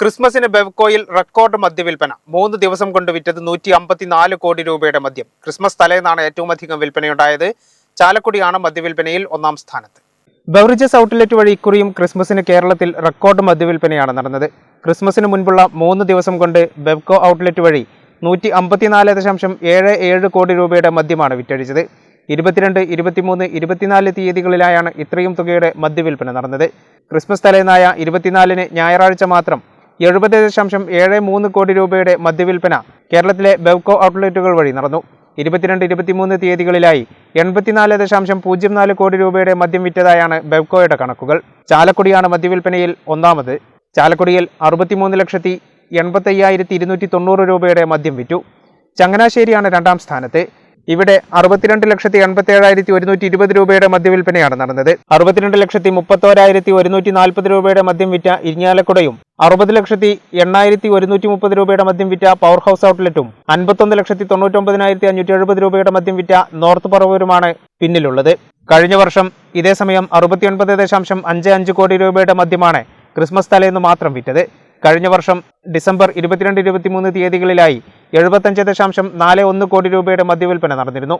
ക്രിസ്മസിന് ബെവ്കോയിൽ റെക്കോർഡ് മദ്യവിൽപ്പന. മൂന്ന് ദിവസം കൊണ്ട് വിറ്റത് നൂറ്റി അമ്പത്തിനാല് കോടി രൂപയുടെ മദ്യം. ക്രിസ്മസ് തലേന്നാണ് ഏറ്റവും അധികം വിൽപ്പനയുണ്ടായത്. ചാലക്കുടിയാണ് മദ്യവിൽപ്പനയിൽ ഒന്നാം സ്ഥാനത്ത്. ബെവറേജസ് ഔട്ട്ലെറ്റ് വഴി ഇക്കുറിയും ക്രിസ്മസിന് കേരളത്തിൽ റെക്കോർഡ് മദ്യവിൽപ്പനയാണ് നടന്നത്. ക്രിസ്മസിന് മുൻപുള്ള മൂന്ന് ദിവസം കൊണ്ട് ബെവ്കോ ഔട്ട്ലെറ്റ് വഴി നൂറ്റി അമ്പത്തിനാല് ദശാംശം ഏഴ് ഏഴ് കോടി രൂപയുടെ മദ്യമാണ് വിറ്റഴിച്ചത്. ഇരുപത്തിരണ്ട് ഇരുപത്തിമൂന്ന് ഇരുപത്തിനാല് തീയതികളിലായാണ് ഇത്രയും തുകയുടെ മദ്യവിൽപ്പന നടന്നത്. ക്രിസ്മസ് തലേന്നായ ഇരുപത്തിനാലിന് ഞായറാഴ്ച മാത്രം എഴുപത് ദശാംശം ഏഴ് മൂന്ന് കോടി രൂപയുടെ മദ്യവിൽപ്പന കേരളത്തിലെ ബെവ്കോ ഔട്ട്ലെറ്റുകൾ വഴി നടന്നു. ഇരുപത്തിരണ്ട് ഇരുപത്തിമൂന്ന് തീയതികളിലായി എൺപത്തിനാല് ദശാംശം പൂജ്യം നാല് കോടി രൂപയുടെ മദ്യം വിറ്റതായാണ് ബെവ്കോയുടെ കണക്കുകൾ. ചാലക്കുടിയാണ് മദ്യവിൽപ്പനയിൽ ഒന്നാമത്. ചാലക്കുടിയിൽ അറുപത്തിമൂന്ന് ലക്ഷത്തി എൺപത്തയ്യായിരത്തി ഇരുന്നൂറ്റി തൊണ്ണൂറ് രൂപയുടെ മദ്യം വിറ്റു. ചങ്ങനാശ്ശേരിയാണ് രണ്ടാം സ്ഥാനത്ത്. ഇവിടെ അറുപത്തിരണ്ട് ലക്ഷത്തി എൺപത്തി ഏഴായിരത്തി ഒരുന്നൂറ്റി ഇരുപത് രൂപയുടെ മദ്യവിൽപ്പനയാണ് നടന്നത്. അറുപത്തിരണ്ട് ലക്ഷത്തി മുപ്പത്തോരായിരത്തി ഒരുന്നൂറ്റി നാൽപ്പത് രൂപയുടെ മദ്യം വിറ്റ ഇരിഞ്ഞാലക്കുടയും അറുപത് ലക്ഷത്തി എണ്ണായിരത്തി ഒരുന്നൂറ്റി മുപ്പത് രൂപയുടെ മദ്യം വിറ്റ പവർ ഹൗസ് ഔട്ട്ലെറ്റും അൻപത്തൊന്ന് ലക്ഷത്തി തൊണ്ണൂറ്റൊമ്പതിനായിരത്തി അഞ്ഞൂറ്റി എഴുപത് രൂപയുടെ മദ്യം വിറ്റ നോർത്ത് പറവൂരുമാണ് പിന്നിലുള്ളത്. കഴിഞ്ഞ വർഷം ഇതേസമയം അറുപത്തിയൊൻപത് ദശാംശം അഞ്ച് അഞ്ച് കോടി രൂപയുടെ മദ്യമാണ് ക്രിസ്മസ് തലേന്ന് മാത്രം വിറ്റത്. കഴിഞ്ഞ വർഷം ഡിസംബർ ഇരുപത്തിരണ്ട് ഇരുപത്തിമൂന്ന് തീയതികളിലായി എഴുപത്തഞ്ച് ദശാംശം നാല് ഒന്ന് കോടി രൂപയുടെ മദ്യവിൽപ്പന നടന്നിരുന്നു.